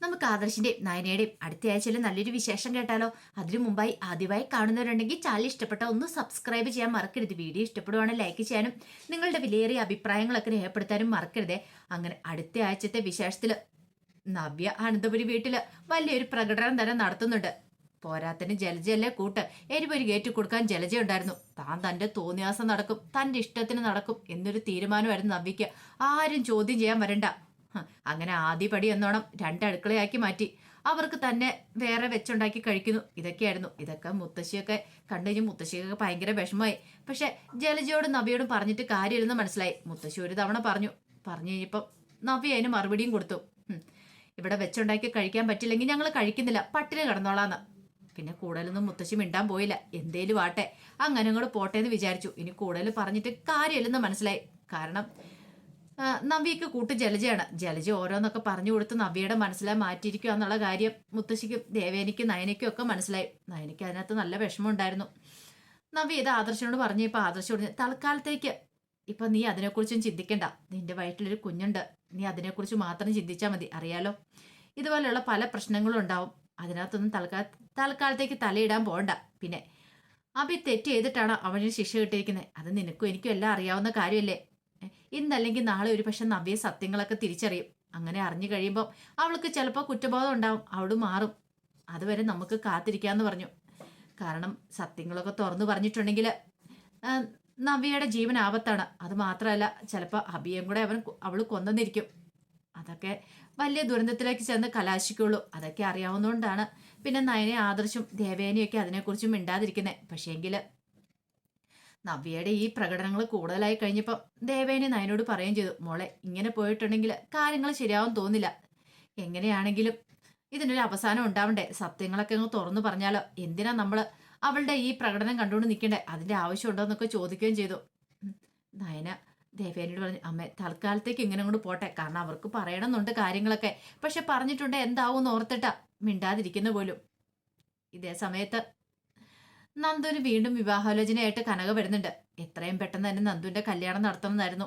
നമുക്ക് ആദർശിന്റെയും നയനയുടെയും അടുത്ത ആഴ്ചയിൽ നല്ലൊരു വിശേഷം കേട്ടാലോ? അതിനു മുമ്പായി ആദ്യമായി കാണുന്നവരുണ്ടെങ്കിൽ ചാനൽ ഇഷ്ടപ്പെട്ട ഒന്ന് സബ്സ്ക്രൈബ് ചെയ്യാൻ മറക്കരുത്. വീഡിയോ ഇഷ്ടപ്പെടുവാണെങ്കിൽ ലൈക്ക് ചെയ്യാനും നിങ്ങളുടെ വിലയേറിയ അഭിപ്രായങ്ങളൊക്കെ രേഖപ്പെടുത്താനും മറക്കരുതേ. അങ്ങനെ അടുത്ത ആഴ്ചത്തെ വിശേഷത്തിൽ നവ്യ അനന്തപുരി വീട്ടിൽ വലിയൊരു പ്രകടനം തന്നെ നടത്തുന്നുണ്ട്. പോരാത്തിന് ജലജയല്ലേ കൂട്ട്. എരിപൊരു കയറ്റി കൊടുക്കാൻ ജലജ ഉണ്ടായിരുന്നു. താൻ തന്റെ തോന്നിയാസം നടക്കും തന്റെ ഇഷ്ടത്തിന് നടക്കും എന്നൊരു തീരുമാനമായിരുന്നു നവ്യക്ക് ആരും ചോദ്യം ചെയ്യാൻ വരണ്ട. അങ്ങനെ ആദ്യപടി എന്നോണം രണ്ടടുക്കളയാക്കി മാറ്റി. അവർക്ക് തന്നെ വേറെ വെച്ചുണ്ടാക്കി കഴിക്കുന്നു. ഇതൊക്കെയായിരുന്നു. ഇതൊക്കെ മുത്തശ്ശിയൊക്കെ കണ്ടു കഴിഞ്ഞ് മുത്തശ്ശിയൊക്കെ ഭയങ്കര വിഷമമായി. പക്ഷെ ജലജയോടും നവിയോടും പറഞ്ഞിട്ട് കാര്യമില്ലെന്ന് മനസ്സിലായി. മുത്തശ്ശി ഒരു തവണ പറഞ്ഞു. പറഞ്ഞു കഴിഞ്ഞപ്പം നവി അതിന് മറുപടിയും കൊടുത്തു. ഇവിടെ വെച്ചുണ്ടാക്കി കഴിക്കാൻ പറ്റില്ലെങ്കിൽ ഞങ്ങൾ കഴിക്കുന്നില്ല. പട്ടിണി കിടന്നോളാന്ന്. പിന്നെ കൂടുതലൊന്നും മുത്തശ്ശി മിണ്ടാൻ പോയില്ല. എന്തേലും ആട്ടെ. അങ്ങനെ അങ്ങോട്ട് പോട്ടെ എന്ന് വിചാരിച്ചു. ഇനി കൂടുതൽ പറഞ്ഞിട്ട് കാര്യമില്ലെന്ന് മനസ്സിലായി. കാരണം നവ്യക്ക് കൂട്ട് ജലജയാണ്. ജലജ ഓരോന്നൊക്കെ പറഞ്ഞു കൊടുത്ത് നവ്യയുടെ മനസ്സിലായി മാറ്റിയിരിക്കുക എന്നുള്ള കാര്യം മുത്തശ്ശിക്കും ദേവേനിക്കും നയനയ്ക്കും ഒക്കെ മനസ്സിലായി. നയനയ്ക്ക് അതിനകത്ത് നല്ല വിഷമം ഉണ്ടായിരുന്നു നവ്യ ഇത് ആദർശനോട് പറഞ്ഞു ഇപ്പൊ ആദർശം പറഞ്ഞു തൽക്കാലത്തേക്ക് ഇപ്പൊ നീ അതിനെക്കുറിച്ചും ചിന്തിക്കണ്ട. നിന്റെ വയറ്റിലൊരു കുഞ്ഞുണ്ട്. നീ അതിനെക്കുറിച്ച് മാത്രം ചിന്തിച്ചാൽ മതി. അറിയാലോ? ഇതുപോലെയുള്ള പല പ്രശ്നങ്ങളും ഉണ്ടാവും. അതിനകത്തൊന്നും തൽക്കാല തൽക്കാലത്തേക്ക് തലയിടാൻ പോകണ്ട പിന്നെ അഭി തെറ്റ് ചെയ്തിട്ടാണ് അവന് ശിക്ഷ കിട്ടിയിരിക്കുന്നത് അത് നിനക്കും എനിക്കും എല്ലാം അറിയാവുന്ന കാര്യമല്ലേ? ഇന്നല്ലെങ്കിൽ നാളെ ഒരു പക്ഷെ നവ്യ സത്യങ്ങളൊക്കെ തിരിച്ചറിയും. അങ്ങനെ അറിഞ്ഞു കഴിയുമ്പോൾ അവൾക്ക് ചിലപ്പോൾ കുറ്റബോധം ഉണ്ടാവും. അവൾ മാറും. അതുവരെ നമുക്ക് കാത്തിരിക്കാന്ന് പറഞ്ഞു. കാരണം സത്യങ്ങളൊക്കെ തുറന്നു പറഞ്ഞിട്ടുണ്ടെങ്കിൽ നവ്യയുടെ ജീവൻ ആപത്താണ്. അത് മാത്രമല്ല ചിലപ്പോൾ അഭിയം കൂടെ അവൻ അവൾ കൊന്നെന്നിരിക്കും. അതൊക്കെ വലിയ ദുരന്തത്തിലേക്ക് ചെന്ന് കലാശിക്കുള്ളൂ. അതൊക്കെ അറിയാവുന്നതുകൊണ്ടാണ് പിന്നെ നയനെ ആദർശും ദേവേനയൊക്കെ അതിനെക്കുറിച്ചും മിണ്ടാതിരിക്കുന്നത് പക്ഷേങ്കിൽ നവ്യയുടെ ഈ പ്രകടനങ്ങൾ കൂടുതലായി കഴിഞ്ഞപ്പോൾ ദേവേനെ നയനോട് പറയുകയും ചെയ്തു മോളെ ഇങ്ങനെ പോയിട്ടുണ്ടെങ്കിൽ കാര്യങ്ങൾ ശരിയാവും തോന്നില്ല. എങ്ങനെയാണെങ്കിലും ഇതിനൊരു അവസാനം ഉണ്ടാവണ്ടേ? സത്യങ്ങളൊക്കെ അങ്ങ് തുറന്നു പറഞ്ഞാലോ? എന്തിനാ നമ്മൾ അവളുടെ ഈ പ്രകടനം കണ്ടുകൊണ്ട് നിൽക്കണ്ടേ? അതിന്റെ ആവശ്യമുണ്ടോ എന്നൊക്കെ ചോദിക്കുകയും ചെയ്തു. നയന ദേവേനോട് പറഞ്ഞു അമ്മ തൽക്കാലത്തേക്ക് ഇങ്ങനെ കൊണ്ട് പോട്ടെ. കാരണം അവർക്ക് പറയണമെന്നുണ്ട് കാര്യങ്ങളൊക്കെ. പക്ഷെ പറഞ്ഞിട്ടുണ്ട് എന്താവും എന്ന് ഓർത്തിട്ടാ മിണ്ടാതിരിക്കുന്ന പോലും. ഇതേ സമയത്ത് നന്ദുവിന് വീണ്ടും വിവാഹാലോചനയായിട്ട് കനക വരുന്നുണ്ട്. എത്രയും പെട്ടെന്ന് തന്നെ നന്ദുവിന്റെ കല്യാണം നടത്തണമെന്നായിരുന്നു.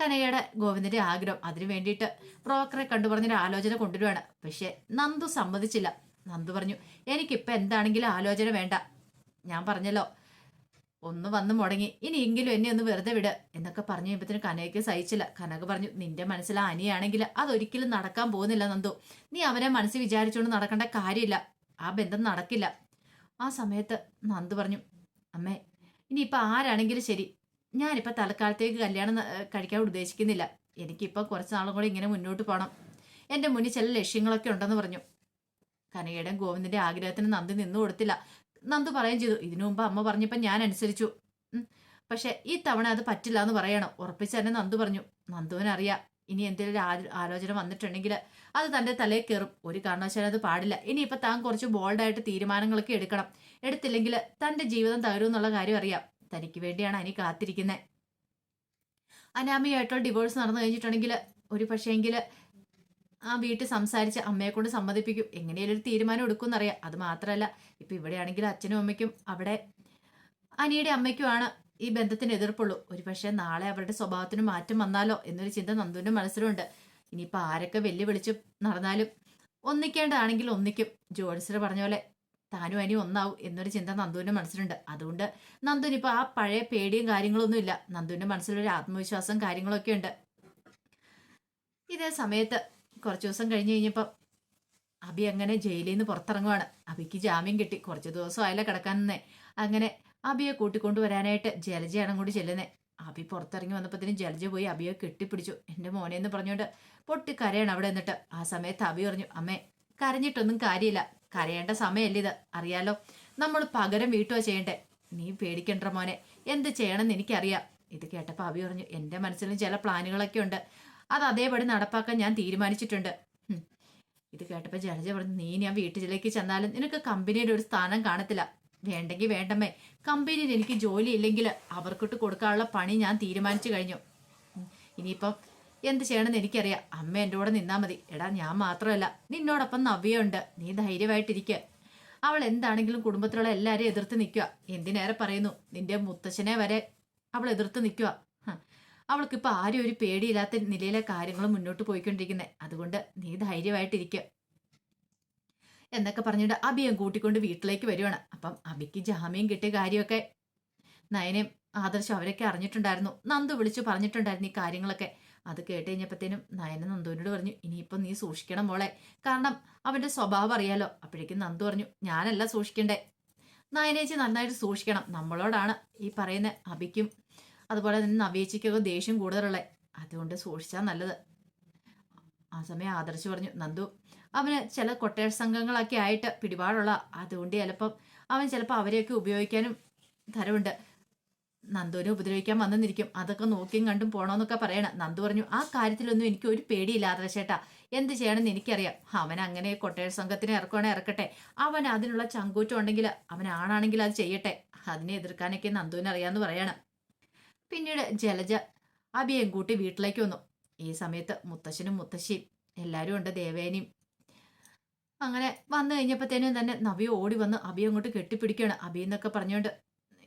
കനകയുടെ ഗോവിന്ദന്റെ ആഗ്രഹം. അതിനു വേണ്ടിയിട്ട് ബ്രോക്കറെ കണ്ടുപറഞ്ഞൊരു ആലോചന കൊണ്ടുവരുവാണ്. പക്ഷെ നന്ദു സമ്മതിച്ചില്ല. നന്ദു പറഞ്ഞു എനിക്കിപ്പോൾ എന്താണെങ്കിലും ആലോചന വേണ്ട. ഞാൻ പറഞ്ഞല്ലോ ഒന്ന് വന്ന് മുടങ്ങി. ഇനിയെങ്കിലും എന്നെ ഒന്ന് വെറുതെ വിട് എന്നൊക്കെ പറഞ്ഞു കഴിയുമ്പത്തിന് കനകയ്ക്ക് സഹിച്ചില്ല. കനക പറഞ്ഞു നിന്റെ മനസ്സിൽ അനിയാണെങ്കിൽ അതൊരിക്കലും നടക്കാൻ പോകുന്നില്ല നന്ദു. നീ അവനെ മനസ്സിൽ വിചാരിച്ചുകൊണ്ട് നടക്കേണ്ട കാര്യമില്ല. ആ ബന്ധം നടക്കില്ല. ആ സമയത്ത് നന്ദു പറഞ്ഞു അമ്മേ ഇനിയിപ്പോൾ ആരാണെങ്കിലും ശരി. ഞാനിപ്പോൾ തൽക്കാലത്തേക്ക് കല്യാണം കഴിക്കാൻ ഉദ്ദേശിക്കുന്നില്ല. എനിക്കിപ്പോൾ കുറച്ച് നാളും കൂടി ഇങ്ങനെ മുന്നോട്ട് പോകണം എന്റെ മുന്നിൽ ചില ലക്ഷ്യങ്ങളൊക്കെ ഉണ്ടെന്ന് പറഞ്ഞു. കനകയുടെയും ഗോവിന്ദന്റെ ആഗ്രഹത്തിന് നന്ദി നിന്നു കൊടുത്തില്ല. നന്ദു പറയുകയും ചെയ്തു. ഇതിനു മുമ്പ് അമ്മ പറഞ്ഞപ്പോൾ ഞാൻ അനുസരിച്ചു. പക്ഷെ ഈ തവണ അത് പറ്റില്ല എന്ന് പറയണം. ഉറപ്പിച്ച് തന്നെ നന്ദു പറഞ്ഞു. നന്ദുവിനറിയാം. ഇനി എന്തെങ്കിലും ആലോചന വന്നിട്ടുണ്ടെങ്കിൽ അത് തന്റെ തലയിൽ കയറും. ഒരു കാരണവശാലും അത് പാടില്ല. ഇനിയിപ്പോൾ താൻ കുറച്ച് ബോൾഡായിട്ട് തീരുമാനങ്ങളൊക്കെ എടുക്കണം. എടുത്തില്ലെങ്കിൽ തന്റെ ജീവിതം തകരും എന്നുള്ള കാര്യം അറിയാം. തനിക്ക് വേണ്ടിയാണ് അനി കാത്തിരിക്കുന്നത് അനാമിയായിട്ടുള്ള ഡിവോഴ്സ് നടന്നു കഴിഞ്ഞിട്ടുണ്ടെങ്കിൽ ഒരു പക്ഷേങ്കിൽ ആ വീട്ടിൽ സംസാരിച്ച് അമ്മയെ കൊണ്ട് സമ്മതിപ്പിക്കും. എങ്ങനെയാലും ഒരു തീരുമാനം എടുക്കുമെന്നറിയാം. അത് മാത്രമല്ല ഇപ്പം ഇവിടെയാണെങ്കിൽ അച്ഛനും അമ്മയ്ക്കും അവിടെ അനിയുടെ അമ്മയ്ക്കുമാണ് ഈ ബന്ധത്തിന് എതിർപ്പുള്ളൂ. ഒരു പക്ഷേ നാളെ അവരുടെ സ്വഭാവത്തിന് മാറ്റം വന്നാലോ എന്നൊരു ചിന്ത നന്ദുവിന്റെ മനസ്സിലുണ്ട്. ഇനിയിപ്പോ ആരൊക്കെ വെല്ലുവിളിച്ച് നടന്നാലും ഒന്നിക്കേണ്ടതാണെങ്കിൽ ഒന്നിക്കും. ജോൺസിന് പറഞ്ഞ പോലെ താനും അനി ഒന്നാവും എന്നൊരു ചിന്ത നന്ദുവിന്റെ മനസ്സിലുണ്ട്. അതുകൊണ്ട് നന്ദുവിന് ഇപ്പോൾ ആ പഴയ പേടിയും കാര്യങ്ങളൊന്നും ഇല്ല. നന്ദുവിന്റെ മനസ്സിലൊരു ആത്മവിശ്വാസം കാര്യങ്ങളൊക്കെ ഉണ്ട്. ഇതേ സമയത്ത് കുറച്ച് ദിവസം കഴിഞ്ഞ് കഴിഞ്ഞപ്പോൾ അബി അങ്ങനെ ജയിലിൽ നിന്ന് പുറത്തിറങ്ങുവാണ്. അബിക്ക് ജാമ്യം കിട്ടി. കുറച്ച് ദിവസം ആയാലും കിടക്കാനെന്നേ അങ്ങനെ അബിയെ കൂട്ടിക്കൊണ്ടുവരാനായിട്ട് ജലജയാണ് കൂടി ചെല്ലുന്നത് അബി പുറത്തിറങ്ങി വന്നപ്പോഴത്തേനും ജലജ പോയി അബിയെ കെട്ടിപ്പിടിച്ചു. എന്റെ മോനെ എന്ന് പറഞ്ഞുകൊണ്ട് പൊട്ടി കരയാണ് അവിടെ എന്നിട്ട് ആ സമയത്ത് അബി പറഞ്ഞു അമ്മേ കരഞ്ഞിട്ടൊന്നും കാര്യമില്ല. കരയേണ്ട സമയമല്ല ഇത്. അറിയാലോ നമ്മൾ പകരം വീട്ടുവാ ചെയ്യണ്ടേ. നീ പേടിക്കണ്ട മോനെ. എന്ത് ചെയ്യണമെന്ന് എനിക്കറിയാം. ഇത് കേട്ടപ്പോൾ അബി പറഞ്ഞു എന്റെ മനസ്സിലും ചില പ്ലാനുകളൊക്കെ ഉണ്ട്. അത് അതേപടി നടപ്പാക്കാൻ ഞാൻ തീരുമാനിച്ചിട്ടുണ്ട്. ഇത് കേട്ടപ്പോൾ ജലജ പറഞ്ഞു നീ ഞാൻ വീട്ടിലേക്ക് ചെന്നാലും നിനക്ക് കമ്പനിയുടെ ഒരു സ്ഥാനം കാണത്തില്ല. വേണ്ടെങ്കിൽ വേണ്ടമ്മേ. കമ്പനിയിൽ എനിക്ക് ജോലി ഇല്ലെങ്കിൽ അവർക്കിട്ട് കൊടുക്കാനുള്ള പണി ഞാൻ തീരുമാനിച്ചു കഴിഞ്ഞു. ഇനിയിപ്പം എന്ത് ചെയ്യണമെന്ന് എനിക്കറിയാം. അമ്മ എന്റെ കൂടെ നിന്നാൽ മതി. എടാ ഞാൻ മാത്രമല്ല. നിന്നോടൊപ്പം നവ്യയുണ്ട്. നീ ധൈര്യമായിട്ടിരിക്കുക അവൾ എന്താണെങ്കിലും കുടുംബത്തിലുള്ള എല്ലാവരെയും എതിർത്ത് നിൽക്കുക. എന്തിനേറെ പറയുന്നു? നിന്റെ മുത്തച്ഛനെ വരെ അവൾ എതിർത്ത് നിൽക്കുക. അവൾക്കിപ്പോൾ ആരും ഒരു പേടിയില്ലാത്ത നിലയിലെ കാര്യങ്ങൾ മുന്നോട്ട് പോയിക്കൊണ്ടിരിക്കുന്നത് അതുകൊണ്ട് നീ ധൈര്യമായിട്ടിരിക്കുക എന്നൊക്കെ പറഞ്ഞിട്ട് അബിയും കൂട്ടിക്കൊണ്ട് വീട്ടിലേക്ക് വരുവാണ്. അപ്പം അബിക്ക് ജാമ്യം കിട്ടിയ കാര്യമൊക്കെ നയനയും ആദർശം അവരൊക്കെ അറിഞ്ഞിട്ടുണ്ടായിരുന്നു. നന്ദു വിളിച്ചു പറഞ്ഞിട്ടുണ്ടായിരുന്നു ഈ കാര്യങ്ങളൊക്കെ. അത് കേട്ട് കഴിഞ്ഞപ്പോഴത്തേനും നയന നന്ദുവിനോട് പറഞ്ഞു ഇനിയിപ്പം നീ സൂക്ഷിക്കണം മോളെ. കാരണം അവന്റെ സ്വഭാവം അറിയാലോ. അപ്പോഴേക്കും നന്ദു പറഞ്ഞു ഞാനല്ല സൂക്ഷിക്കണ്ടേ. നയനേച്ചി നന്നായിട്ട് സൂക്ഷിക്കണം. നമ്മളോടാണ് ഈ പറയുന്ന അബിക്കും അതുപോലെ തന്നെ നവേച്ചിക്കൊക്കെ ദേഷ്യം കൂടുതലുള്ളത്. അതുകൊണ്ട് സൂക്ഷിച്ചാൽ നല്ലത്. ആ സമയം ആദർശ് പറഞ്ഞു നന്ദു അവന് ചില കൊട്ടേഴ് സംഘങ്ങളൊക്കെ ആയിട്ട് പിടിപാടുള്ള അതുകൊണ്ട് ചിലപ്പം അവൻ ചിലപ്പോൾ അവരെയൊക്കെ ഉപയോഗിക്കാനും തരവുണ്ട് നന്ദുവിനെ ഉപദ്രവിക്കാൻ വന്നെന്നിരിക്കും അതൊക്കെ നോക്കിയും കണ്ടും പോണോന്നൊക്കെ പറയണം നന്ദു പറഞ്ഞു ആ കാര്യത്തിലൊന്നും എനിക്ക് ഒരു പേടിയില്ലാതെ ചേട്ടാ. എന്ത് ചെയ്യണമെന്ന് എനിക്കറിയാം. അവൻ അങ്ങനെ കൊട്ടേഴ് സംഘത്തിന് ഇറക്കുവാണെങ്കിൽ ഇറക്കട്ടെ. അവൻ അതിനുള്ള ചങ്കൂറ്റം ഉണ്ടെങ്കിൽ അവൻ ആണാണെങ്കിൽ അത് ചെയ്യട്ടെ. അതിനെ എതിർക്കാനൊക്കെ നന്ദുവിന് അറിയാമെന്ന് പറയണം. പിന്നീട് ജലജ അബിയും കൂട്ടി വീട്ടിലേക്ക് വന്നു. ഈ സമയത്ത് മുത്തശ്ശനും മുത്തശ്ശിയും എല്ലാവരും ഉണ്ട്. ദേവേനയും അങ്ങനെ വന്നു കഴിഞ്ഞപ്പോഴത്തേനും തന്നെ നവി ഓടി വന്ന് അബി അങ്ങോട്ട് കെട്ടിപ്പിടിക്കുകയാണ്. അബി എന്നൊക്കെ പറഞ്ഞുകൊണ്ട്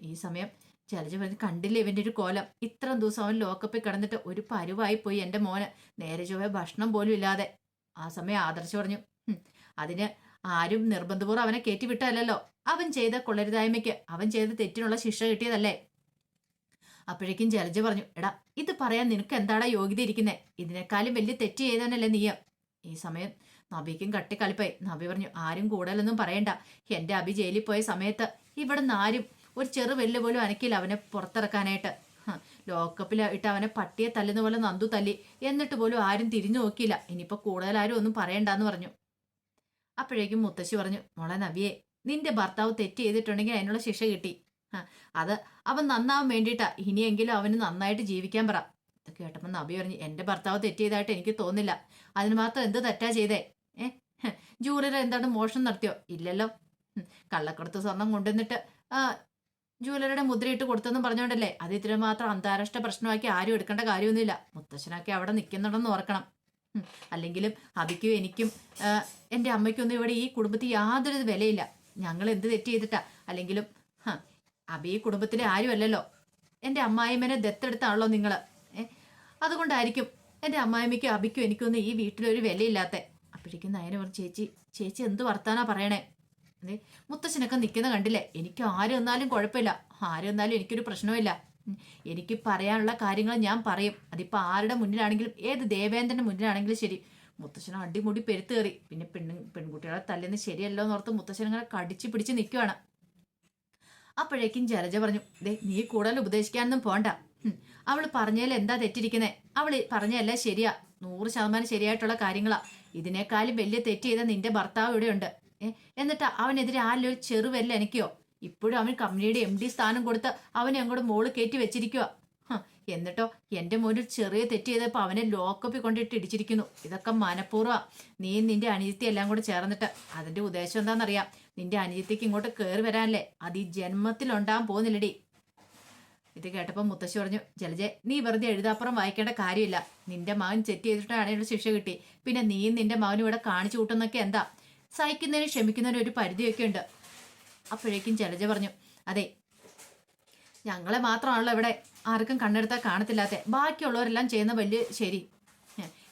ഈ സമയം ജലജ പറഞ്ഞ് കണ്ടില്ലേ ഇവന്റെ ഒരു കോലം? ഇത്രയും ദിവസം അവൻ ലോക്കപ്പിൽ കിടന്നിട്ട് ഒരു പരുവായി പോയി എന്റെ മോനെ. നേരെ ചൊവ്വേ ഭക്ഷണം പോലും ഇല്ലാതെ. ആ സമയം ആദർശ് പറഞ്ഞു "ഹും, അതിന് ആരും നിർബന്ധപൂർവം അവനെ കയറ്റിവിട്ടല്ലോ അവൻ ചെയ്ത കൊള്ളരുതായ്മയ്ക്ക് അവൻ ചെയ്ത തെറ്റിനുള്ള ശിക്ഷ കിട്ടിയതല്ലേ? അപ്പോഴേക്കും ജലജ പറഞ്ഞു എടാ ഇത് പറയാൻ നിനക്ക് എന്താടാ യോഗ്യത ഇരിക്കുന്നേ? ഇതിനേക്കാളും വലിയ തെറ്റ് ചെയ്തവനല്ലേ നീ ഈ സമയം നബിക്കും കട്ടിക്കളിപ്പായി. നബി പറഞ്ഞു ആരും കൂടുതലൊന്നും പറയണ്ട. എന്റെ അബി ജയിലിൽ പോയ സമയത്ത് ഇവിടുന്ന് ആരും ഒരു ചെറു വെല്ല് പോലും അനക്കില്ല അവനെ പുറത്തിറക്കാനായിട്ട്. ലോക്കപ്പിൽ ഇട്ട് അവനെ പട്ടിയെ തല്ലുന്ന പോലെ നന്ദു തല്ലി. എന്നിട്ട് പോലും ആരും തിരിഞ്ഞു നോക്കിയില്ല. ഇനിയിപ്പോ കൂടുതൽ ആരും ഒന്നും പറയണ്ടെന്ന് പറഞ്ഞു. അപ്പോഴേക്കും മുത്തശ്ശി പറഞ്ഞു മോളെ നബിയെ നിന്റെ ഭർത്താവ് തെറ്റ് ചെയ്തിട്ടുണ്ടെങ്കിൽ അതിനുള്ള ശിക്ഷ കിട്ടി. അത് അവൻ നന്നാവാൻ വേണ്ടിയിട്ടാ. ഇനിയെങ്കിലും അവന് നന്നായിട്ട് ജീവിക്കാൻ പറ. ഇത് കേട്ടപ്പോൾ നബി പറഞ്ഞു എന്റെ ഭർത്താവ് തെറ്റ് ചെയ്തായിട്ട് എനിക്ക് തോന്നില്ല. അതിന് മാത്രം എന്ത് തെറ്റാ ചെയ്തേ? ഏ? ജൂലറി എന്താണ് മോഷണം നടത്തിയോ? ഇല്ലല്ലോ. കള്ളക്കടത്ത് സ്വർണം കൊണ്ടുവന്നിട്ട് ആ ജൂവലറിയുടെ മുദ്രയിട്ട് കൊടുത്തെന്ന് പറഞ്ഞോണ്ടല്ലേ? അത് ഇത്ര മാത്രം അന്താരാഷ്ട്ര പ്രശ്നമാക്കി ആരും എടുക്കേണ്ട കാര്യമൊന്നുമില്ല. മുത്തശ്ശനൊക്കെ അവിടെ നിൽക്കുന്നുണ്ടെന്ന് ഓർക്കണം. അല്ലെങ്കിലും അബിക്കും എനിക്കും എന്റെ അമ്മയ്ക്കൊന്നും ഇവിടെ ഈ കുടുംബത്തിൽ യാതൊരു വിലയില്ല. ഞങ്ങൾ എന്ത് തെറ്റ് ചെയ്തിട്ടാ? അല്ലെങ്കിലും അബി ഈ കുടുംബത്തിലെ ആരുമല്ലല്ലോ? എന്റെ അമ്മായിമ്മനെ ദത്തെടുത്താണല്ലോ നിങ്ങൾ അതുകൊണ്ടായിരിക്കും എന്റെ അമ്മായിമ്മയ്ക്കും അബിക്കും എനിക്കൊന്നും ഈ വീട്ടിലൊരു വിലയില്ലാത്ത. അപ്പോഴേക്കും നയന പറഞ്ഞു ചേച്ചി ചേച്ചി എന്ത് വർത്താനാ പറയണേ? അതെ മുത്തശ്ശനൊക്കെ നിൽക്കുന്ന കണ്ടില്ലേ? എനിക്ക് ആര് വന്നാലും കുഴപ്പമില്ല. ആര് വന്നാലും എനിക്കൊരു പ്രശ്നവുമില്ല. എനിക്ക് പറയാനുള്ള കാര്യങ്ങൾ ഞാൻ പറയും. അതിപ്പോൾ ആരുടെ മുന്നിലാണെങ്കിലും ഏത് ദേവേന്ദ്രന്റെ മുന്നിലാണെങ്കിലും ശരി. മുത്തശ്ശന അടിമുടി പെരുത്ത് കയറി പിന്നെ പെണ്ണ് പെൺകുട്ടികളെ തല്ലെന്ന് ശരിയല്ലോ എന്നോർത്ത് മുത്തശ്ശൻ ഇങ്ങനെ കടിച്ചു പിടിച്ച് നിൽക്കുവാണ് അപ്പോഴേക്കും ജലജ പറഞ്ഞു ദേ നീ കൂടുതൽ ഉപദേശിക്കാനൊന്നും പോണ്ട. ഉം. അവൾ പറഞ്ഞതിൽ എന്താ തെറ്റിരിക്കുന്നേ? അവൾ പറഞ്ഞതല്ല ശരിയാ. നൂറ് ശതമാനം ശരിയായിട്ടുള്ള കാര്യങ്ങളാ. ഇതിനേക്കാളും വലിയ തെറ്റ് ചെയ്ത നിന്റെ ഭർത്താവ് ഇവിടെയുണ്ട്. എന്നിട്ട് അവനെതിരെ ആരിലും ഒരു ചെറുവല്ല എനിക്കോ? ഇപ്പോഴും അവൻ കമ്പനിയുടെ എം ഡി സ്ഥാനം കൊടുത്ത് അവനെ അങ്ങോട്ട് മോൾ കയറ്റി വെച്ചിരിക്കുക എന്നിട്ടോ എന്റെ മോനിൽ ചെറിയ തെറ്റ് ചെയ്തപ്പോൾ അവനെ ലോക്കപ്പിൽ കൊണ്ടിട്ട് ഇടിച്ചിരിക്കുന്നു. ഇതൊക്കെ മനഃപൂർവ. നീ നിന്റെ അനിയത്തി എല്ലാം കൂടെ ചേർന്നിട്ട് അതിന്റെ ഉദ്ദേശം എന്താണെന്നറിയാം. നിന്റെ അനിയത്തിക്ക് ഇങ്ങോട്ട് കയറി വരാനല്ലേ. അത് ഈ ജന്മത്തിൽ ഉണ്ടാകാൻ പോകുന്നില്ലടി. ഇത് കേട്ടപ്പോൾ മുത്തശ്ശി പറഞ്ഞു ജലജെ നീ വെറുതെ എഴുതാപ്പുറം വായിക്കേണ്ട കാര്യമില്ല. നിന്റെ മകൻ ചെറ്റ് ചെയ്തിട്ടാണ് ഇവിടെ ശിക്ഷ കിട്ടി. പിന്നെ നീയും നിന്റെ മകനും ഇവിടെ കാണിച്ചു കൂട്ടുന്നൊക്കെ എന്താ? സഹിക്കുന്നതിന് ക്ഷമിക്കുന്നതിന് ഒരു പരിധിയൊക്കെ ഉണ്ട്. അപ്പോഴേക്കും ജലജ പറഞ്ഞു അതെ ഞങ്ങളെ മാത്രമാണല്ലോ ഇവിടെ ആർക്കും കണ്ണെടുത്താൽ കാണത്തില്ലാത്ത. ബാക്കിയുള്ളവരെല്ലാം ചെയ്യുന്ന വലിയ ശരി.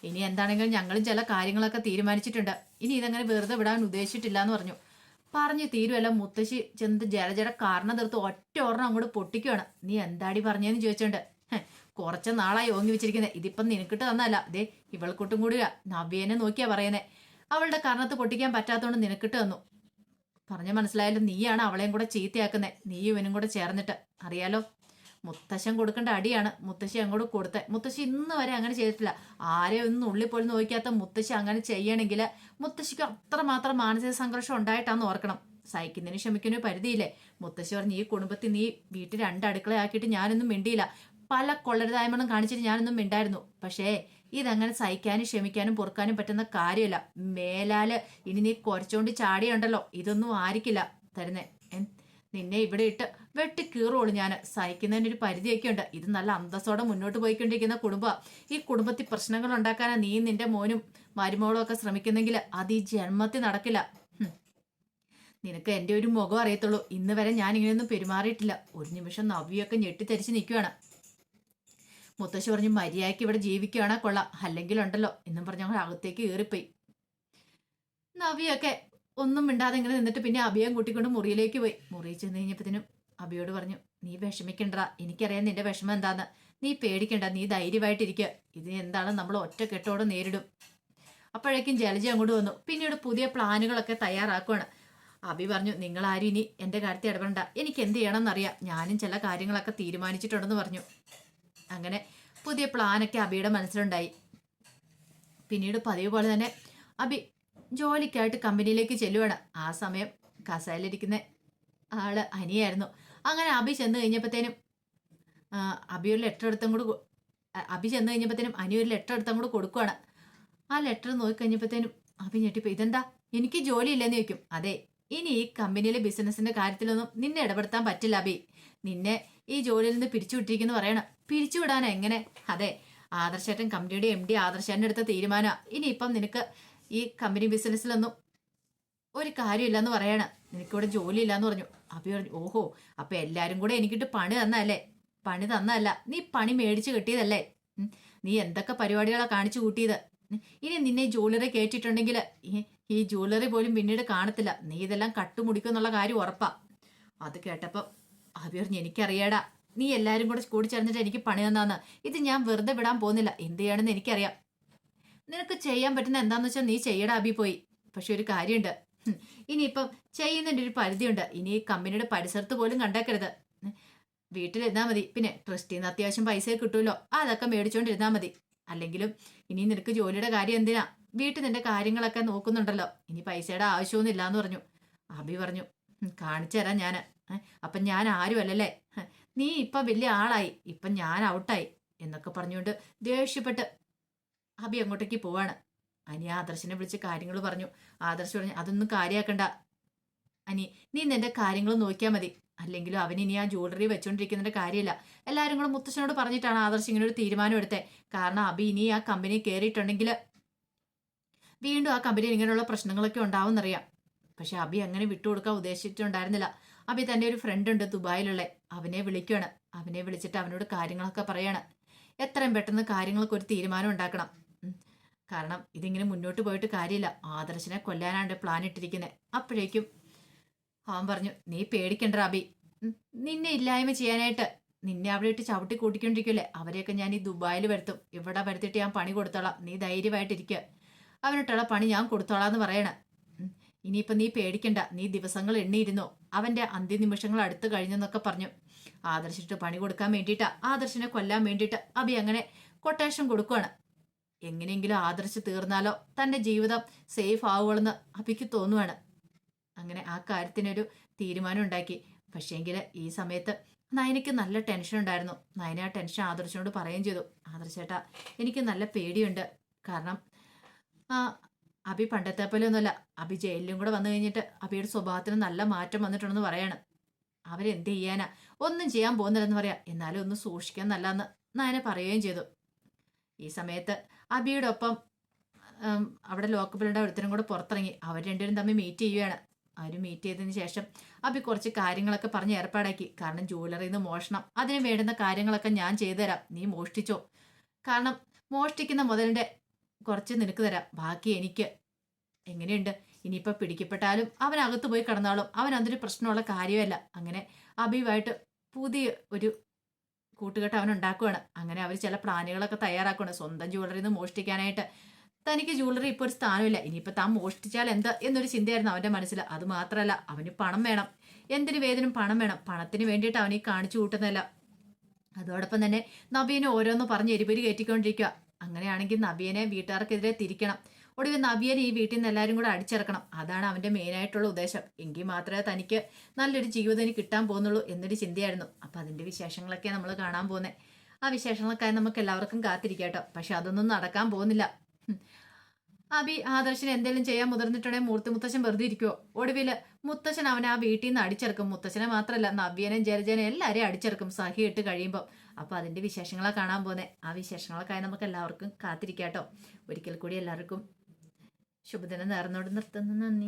ഇനി എന്താണെങ്കിലും ഞങ്ങളും ചില കാര്യങ്ങളൊക്കെ തീരുമാനിച്ചിട്ടുണ്ട്. ഇനി ഇതങ്ങനെ വെറുതെ വിടാൻ ഉദ്ദേശിച്ചിട്ടില്ല എന്ന് പറഞ്ഞു. പറഞ്ഞു തീരുമല്ല മുത്തശ്ശി ചെന്ന് ജലജട കാരണം തീർത്ത് ഒറ്റ ഒരെണ്ണം അങ്ങോട്ട് പൊട്ടിക്കുകയാണ് നീ എന്താടി പറഞ്ഞതെന്ന് ചോദിച്ചോണ്ട്. കുറച്ച് നാളായി ഓങ്ങി വെച്ചിരിക്കുന്നത് ഇതിപ്പം നിനക്കിട്ട് തന്നല്ല ദേ ഇവൾക്കൂട്ടും കൂടിയാ നവ്യേനെ നോക്കിയാ പറയുന്നേ. അവളുടെ കാരണത്ത് പൊട്ടിക്കാൻ പറ്റാത്തതുകൊണ്ട് നിനക്കിട്ട് തന്നു. പറഞ്ഞ മനസ്സിലായാലും നീയാണ് അവളെയും കൂടെ ചീത്തയാക്കുന്നത് നീയും ഇവനും കൂടെ ചേർന്നിട്ട്. അറിയാലോ? മുത്തശ്ശൻ കൊടുക്കേണ്ട അടിയാണ് മുത്തശ്ശി അങ്ങോട്ട് കൊടുത്തത് മുത്തശ്ശി ഇന്ന് വരെ അങ്ങനെ ചെയ്തിട്ടില്ല. ആരെയും ഒന്നും ഉള്ളിൽ പോലും നോക്കാത്ത മുത്തശ്ശി അങ്ങനെ ചെയ്യണമെങ്കിൽ മുത്തശ്ശിക്ക് അത്രമാത്രം മാനസിക സംഘർഷം ഉണ്ടായിട്ടാന്ന് ഓർക്കണം. സഹിക്കുന്നതിന് ക്ഷമിക്കുന്ന പരിധിയില്ലേ? മുത്തശ്ശി പറഞ്ഞ് ഈ കുടുംബത്തിൽ നീ വീട്ടിൽ രണ്ട് അടുക്കളയാക്കിയിട്ട് ഞാനൊന്നും മിണ്ടിയില്ല. പല കൊള്ളരുതായ്മകളും കാണിച്ചിട്ട് ഞാനൊന്നും മിണ്ടായിരുന്നു. പക്ഷേ ഇതങ്ങനെ സഹിക്കാനും ക്ഷമിക്കാനും പൊറുക്കാനും പറ്റുന്ന കാര്യമല്ല. മേലാൽ ഇനി നീ കുറച്ചുകൊണ്ട് ചാടിയുണ്ടല്ലോ. ഇതൊന്നും ആയിരിക്കില്ല തരുന്നേ. നിന്നെ ഇവിടെ ഇട്ട് വെട്ടി കീറുള്ളൂ ഞാൻ സഹിക്കുന്നതിനൊരു പരിധിയൊക്കെ ഉണ്ട് ഇത് നല്ല അന്തസ്സോടെ മുന്നോട്ട് പോയിക്കൊണ്ടിരിക്കുന്ന കുടുംബം. ഈ കുടുംബത്തിൽ പ്രശ്നങ്ങൾ ഉണ്ടാക്കാനാ നീ നിന്റെ മോനും മരുമോളും ഒക്കെ ശ്രമിക്കുന്നെങ്കിൽ അത് ഈ ജന്മത്തിൽ നടക്കില്ല. നിനക്ക് എന്റെ ഒരു മുഖം അറിയത്തുള്ളൂ. ഇന്ന് വരെ ഞാൻ ഇങ്ങനെയൊന്നും പെരുമാറിയിട്ടില്ല. ഒരു നിമിഷം നവ്യൊക്കെ ഞെട്ടിത്തരിച്ച് നിൽക്കുകയാണ് മുത്തശ്ശി പറഞ്ഞു മര്യാദയ്ക്ക് ഇവിടെ ജീവിക്കുകയാണെ കൊള്ളാം. അല്ലെങ്കിൽ ഉണ്ടല്ലോ എന്നും പറഞ്ഞ് ഞങ്ങൾ അകത്തേക്ക് കയറിപ്പോയി. നവിയൊക്കെ ഒന്നും മിണ്ടാതെ ഇങ്ങനെ നിന്നിട്ട് പിന്നെ അഭിയം കൂട്ടിക്കൊണ്ട് മുറിയിലേക്ക് പോയി. മുറിയിൽ ചെന്ന് കഴിഞ്ഞപ്പോഴത്തേനും അഭിയോട് പറഞ്ഞു നീ വിഷമിക്കണ്ട എനിക്കറിയാം നിന്റെ വിഷമം എന്താന്ന്. നീ പേടിക്കണ്ട. നീ ധൈര്യമായിട്ടിരിക്കുക ഇത് എന്താണ് നമ്മൾ ഒറ്റ കെട്ടോടെ നേരിടും. അപ്പോഴേക്കും ജലജ അങ്ങോട്ട് വന്നു. പിന്നീട് പുതിയ പ്ലാനുകളൊക്കെ തയ്യാറാക്കുവാണ്. അഭി പറഞ്ഞു നിങ്ങൾ ആരും ഇനി എന്റെ കാര്യത്തിൽ ഇടപെടണ്ട. എനിക്ക് എന്ത് ചെയ്യണമെന്നറിയാം. ഞാനും ചില കാര്യങ്ങളൊക്കെ തീരുമാനിച്ചിട്ടുണ്ടെന്ന് പറഞ്ഞു. അങ്ങനെ പുതിയ പ്ലാനൊക്കെ അബിയുടെ മനസ്സിലുണ്ടായി. പിന്നീട് പതിവ് പോലെ തന്നെ അബി ജോലിക്കായിട്ട് കമ്പനിയിലേക്ക് ചെല്ലുവാണ്. ആ സമയം കസയിലിരിക്കുന്ന ആൾ അനിയായിരുന്നു. അങ്ങനെ അബി ചെന്ന് കഴിഞ്ഞപ്പോഴത്തേനും അഭി ഒരു ലെറ്റർ എടുത്തും കൂടി അഭി ചെന്ന് കഴിഞ്ഞപ്പോഴത്തേനും അനി ഒരു ലെറ്റർ എടുത്തും കൂടി കൊടുക്കുവാണ്. ആ ലെറ്റർ നോക്കിക്കഴിഞ്ഞപ്പോഴത്തേനും അബി ഞെട്ടിപ്പോ ഇതെന്താ? എനിക്ക് ജോലിയില്ലെന്ന് ചോദിക്കും. അതെ ഇനി ഈ കമ്പനിയിലെ ബിസിനസിന്റെ കാര്യത്തിലൊന്നും നിന്നെ ഇടപെടുത്താൻ പറ്റില്ല അബി നിന്നെ ഈ ജോലിയിൽ നിന്ന് പിരിച്ചുവിട്ടിരിക്കുന്നു പറയണം. പിരിച്ചുവിടാനാ എങ്ങനെ? അതെ ആദർശേട്ടൻ കമ്പനിയുടെ എം ഡി ആദർശേട്ടന്റെ അടുത്ത തീരുമാനമാണ് ഇനിയിപ്പം നിനക്ക് ഈ കമ്പനി ബിസിനസ്സിലൊന്നും ഒരു കാര്യമില്ലെന്ന് പറയണം. നിനക്കിവിടെ ജോലിയില്ലാന്ന് പറഞ്ഞു. അഭി പറഞ്ഞു ഓഹോ അപ്പൊ എല്ലാരും കൂടെ എനിക്കിട്ട് പണി തന്നല്ലേ പണി തന്നല്ല നീ പണി മേടിച്ച് കിട്ടിയതല്ലേ? നീ എന്തൊക്കെ പരിപാടികളാണ് കാണിച്ചു കൂട്ടിയത്? ഇനി നിന്നെ ജൂവലറി കേട്ടിട്ടുണ്ടെങ്കിൽ ഈ ജ്വല്ലറി പോലും പിന്നീട് കാണത്തില്ല. നീ ഇതെല്ലാം കട്ടുമുടിക്കും എന്നുള്ള കാര്യം ഉറപ്പാ. അത് കേട്ടപ്പോൾ പറഞ്ഞു എനിക്കറിയാടാ നീ എല്ലാരും കൂടെ കൂടി ചേർന്നിട്ട് എനിക്ക് പണി തന്നാന്ന് ഇത് ഞാൻ വെറുതെ വിടാൻ പോകുന്നില്ല. എന്ത് ചെയ്യണമെന്ന് എനിക്കറിയാം. നിനക്ക് ചെയ്യാൻ പറ്റുന്ന എന്താന്ന് വെച്ചാൽ നീ ചെയ്യടാ അബി പോയി. പക്ഷെ ഒരു കാര്യമുണ്ട് ഇനിയിപ്പം ചെയ്യുന്നതിന്റെ ഒരു പരിധിയുണ്ട്. ഇനി കമ്പനിയുടെ പരിസരത്ത് പോലും കണ്ടേക്കരുത്. വീട്ടിലിരുന്നാൽ വീട്ടിലിരുന്നാ മതി. പിന്നെ ട്രസ്റ്റിൽ നിന്ന് അത്യാവശ്യം പൈസ കിട്ടുമല്ലോ അതൊക്കെ മേടിച്ചുകൊണ്ടിരുന്നാൽ മതി. അല്ലെങ്കിലും ഇനി നിനക്ക് ജോലിയുടെ കാര്യം എന്തിനാ? വീട്ടിൽ നിന്റെ കാര്യങ്ങളൊക്കെ നോക്കുന്നുണ്ടല്ലോ. ഇനി പൈസയുടെ ആവശ്യമൊന്നും ഇല്ലാന്ന് പറഞ്ഞു. അബി പറഞ്ഞു കാണിച്ചു തരാം ഞാൻ അപ്പം ഞാൻ ആരുമല്ലല്ലേ? നീ ഇപ്പം വലിയ ആളായി. ഇപ്പം ഞാൻ ഔട്ടായി. എന്നൊക്കെ പറഞ്ഞുകൊണ്ട് ദേഷ്യപ്പെട്ട് അബി അങ്ങോട്ടേക്ക് പോവാണ്. അനി ആദർശിനെ വിളിച്ച് കാര്യങ്ങൾ പറഞ്ഞു. ആദർശ് പറഞ്ഞു അതൊന്നും കാര്യമാക്കണ്ട അനി നീ നിന്റെ കാര്യങ്ങൾ നോക്കിയാൽ മതി. അല്ലെങ്കിലും അവൻ ഇനി ആ ജ്വല്ലറി വെച്ചോണ്ടിരിക്കുന്നതിന്റെ കാര്യമില്ല എല്ലാവരും കൂടെ മുത്തശ്ശനോട് പറഞ്ഞിട്ടാണ് ആദർശ് ഇങ്ങനെ ഒരു തീരുമാനം എടുത്തത് കാരണം അബി ഇനി ആ കമ്പനി കയറിയിട്ടുണ്ടെങ്കിൽ വീണ്ടും ആ കമ്പനിയിൽ ഇങ്ങനെയുള്ള പ്രശ്നങ്ങളൊക്കെ ഉണ്ടാവും ഉണ്ടാവുമെന്നറിയാം പക്ഷെ അബി അങ്ങനെ വിട്ടുകൊടുക്കാൻ ഉദ്ദേശിച്ചിട്ടുണ്ടായിരുന്നില്ല. അബി തന്റെ ഒരു ഫ്രണ്ട് ഉണ്ട് ദുബായിലുള്ള. അവനെ വിളിക്കുകയാണ് അവനെ വിളിച്ചിട്ട് അവനോട് കാര്യങ്ങളൊക്കെ പറയാണ്. എത്രയും പെട്ടെന്ന് കാര്യങ്ങൾക്ക് ഒരു തീരുമാനം ഉണ്ടാക്കണം. കാരണം ഇതിങ്ങനെ മുന്നോട്ട് പോയിട്ട് കാര്യമില്ല. ആദർശിനെ കൊല്ലാനാണ് പ്ലാൻ ഇട്ടിരിക്കുന്നത് അപ്പോഴേക്കും അവൻ പറഞ്ഞു നീ പേടിക്കണ്ട റാബി നിന്നെ ഇല്ലായ്മ ചെയ്യാനായിട്ട്. നിന്നെ അവിടെ ഇട്ട് ചവിട്ടി കൂട്ടിക്കൊണ്ടിരിക്കില്ലേ അവരെയൊക്കെ ഞാൻ ഈ ദുബായിൽ വരുത്തും. ഇവിടെ വരുത്തിയിട്ട് ഞാൻ പണി കൊടുത്തോളാം. നീ ധൈര്യമായിട്ടിരിക്കുക അവനിട്ടുള്ള പണി ഞാൻ കൊടുത്തോളാം എന്ന് പറയണേ. ഇനിയിപ്പോൾ ഇനിയിപ്പം നീ പേടിക്കണ്ട. നീ ദിവസങ്ങൾ എണ്ണിയിരുന്നു. അവന്റെ അന്ത്യനിമിഷങ്ങൾ അടുത്ത് കഴിഞ്ഞെന്നൊക്കെ പറഞ്ഞു. ആദർശിട്ട് പണി കൊടുക്കാൻ വേണ്ടിയിട്ട് ആദർശിനെ കൊല്ലാൻ വേണ്ടിയിട്ട് അബി അങ്ങനെ കൊട്ടേഷൻ കൊടുക്കുവാണ്. എങ്ങനെയെങ്കിലും ആദർശ് തീർന്നാലോ തന്റെ ജീവിതം സേഫ് ആവുകയെന്ന് അപ്പിക്ക് തോന്നുവാണ്. അങ്ങനെ ആ കാര്യത്തിനൊരു തീരുമാനം ഉണ്ടാക്കി. പക്ഷേങ്കിൽ ഈ സമയത്ത് നയനയ്ക്ക് നല്ല ടെൻഷൻ ഉണ്ടായിരുന്നു. നയന ആ ടെൻഷൻ ആദർശനോട് പറയുകയും ചെയ്തു. ആദർശേട്ടാ എനിക്ക് നല്ല പേടിയുണ്ട്. കാരണം അബി പണ്ടത്തെ പോലെ ഒന്നുമല്ല. അബി ജയിലിലും കൂടെ വന്നു കഴിഞ്ഞിട്ട് അബിയുടെ സ്വഭാവത്തിന് നല്ല മാറ്റം വന്നിട്ടുണ്ടെന്ന് പറയാണ്. അവരെന്ത് ചെയ്യാനാ? ഒന്നും ചെയ്യാൻ പോകുന്നില്ലെന്ന് പറയാം. എന്നാലും ഒന്ന് സൂക്ഷിക്കാൻ നല്ലതെന്ന് നയന പറയുകയും ചെയ്തു. ഈ സമയത്ത് അബിയുടെ ഒപ്പം അവിടെ ലോക്കപ്പിലുണ്ട ഒരുത്തരും കൂടെ പുറത്തിറങ്ങി. അവർ രണ്ടുപേരും തമ്മിൽ മീറ്റ് ചെയ്യുകയാണ്. അവർ മീറ്റ് ചെയ്തതിന് ശേഷം അബി കുറച്ച് കാര്യങ്ങളൊക്കെ പറഞ്ഞ് ഏർപ്പാടാക്കി. കാരണം ജ്വല്ലറിയിൽ നിന്ന് മോഷണം. അതിന് വേണ്ടുന്ന കാര്യങ്ങളൊക്കെ ഞാൻ ചെയ്തുതരാം. നീ മോഷ്ടിച്ചോ. കാരണം മോഷ്ടിക്കുന്ന മുതലിന്റെ കുറച്ച് നിനക്ക് തരാം. ബാക്കി എനിക്ക്. എങ്ങനെയുണ്ട്? ഇനിയിപ്പോൾ പിടിക്കപ്പെട്ടാലും അവൻ അകത്ത് പോയി കിടന്നാലും അവൻ അതൊരു പ്രശ്നമുള്ള കാര്യമല്ല. അങ്ങനെ അബിയുമായിട്ട് പുതിയ ഒരു കൂട്ടുകെട്ട് അവൻ ഉണ്ടാക്കുവാണ്. അങ്ങനെ അവർ ചില പ്ലാനുകളൊക്കെ തയ്യാറാക്കുകയാണ് സ്വന്തം ജ്വല്ലറിയിൽ നിന്ന് മോഷ്ടിക്കാനായിട്ട്. തനിക്ക് ജ്വല്ലറി ഇപ്പോൾ ഒരു സ്ഥാനമില്ല. ഇനിയിപ്പോൾ താൻ മോഷ്ടിച്ചാൽ എന്ത് എന്നൊരു ചിന്തയായിരുന്നു അവന്റെ മനസ്സിൽ. അത് മാത്രമല്ല അവന് പണം വേണം. എന്തിനു വേദനും പണം വേണം? പണത്തിന് വേണ്ടിയിട്ട് അവനീ കാണിച്ചു കൂട്ടുന്നതല്ല. അതോടൊപ്പം തന്നെ നബീനെ ഓരോന്ന് പറഞ്ഞ് എരിപരി കയറ്റിക്കൊണ്ടിരിക്കുക അങ്ങനെയാണെങ്കിൽ നബീനെ വീട്ടുകാർക്കെതിരെ തിരിക്കണം. ഒടുവിൽ നവ്യനെ ഈ വീട്ടിൽ നിന്ന് എല്ലാവരും കൂടെ അടിച്ചിറക്കണം. അതാണ് അവന്റെ മെയിനായിട്ടുള്ള ഉദ്ദേശം. എങ്കിൽ മാത്രമേ തനിക്ക് നല്ലൊരു ജീവിതം കിട്ടാൻ പോകുന്നുള്ളൂ എന്നൊരു ചിന്തയായിരുന്നു. അപ്പം അതിന്റെ വിശേഷങ്ങളൊക്കെ നമ്മൾ കാണാൻ പോകുന്നത് ആ വിശേഷങ്ങളൊക്കെ നമുക്ക് എല്ലാവർക്കും കാത്തിരിക്കാം കേട്ടോ. പക്ഷെ അതൊന്നും നടക്കാൻ പോകുന്നില്ല. അബി ആദർശന് എന്തെങ്കിലും ചെയ്യാൻ മുതിർന്നിട്ടുണ്ടെങ്കിൽ മൂർത്തി മുത്തശ്ശൻ വെറുതെ ഇരിക്കുവോ? ഒടുവിൽ മുത്തശ്ശൻ അവനെ ആ വീട്ടിൽ നിന്ന് അടിച്ചിറക്കും. മുത്തശ്ശനെ മാത്രമല്ല നവ്യനും ജലജനും എല്ലാവരെയും അടിച്ചിറക്കും സഹി ഇട്ട് കഴിയുമ്പോൾ അപ്പോൾ അതിന്റെ വിശേഷങ്ങളാണ് കാണാൻ പോകുന്നത് ആ വിശേഷങ്ങളൊക്കെ നമുക്ക് എല്ലാവർക്കും കാത്തിരിക്കാട്ടോ ഒരിക്കൽ കൂടി എല്ലാവർക്കും ശുഭദിനം നേർന്നോട് നിർത്തുന്നു. നന്ദി.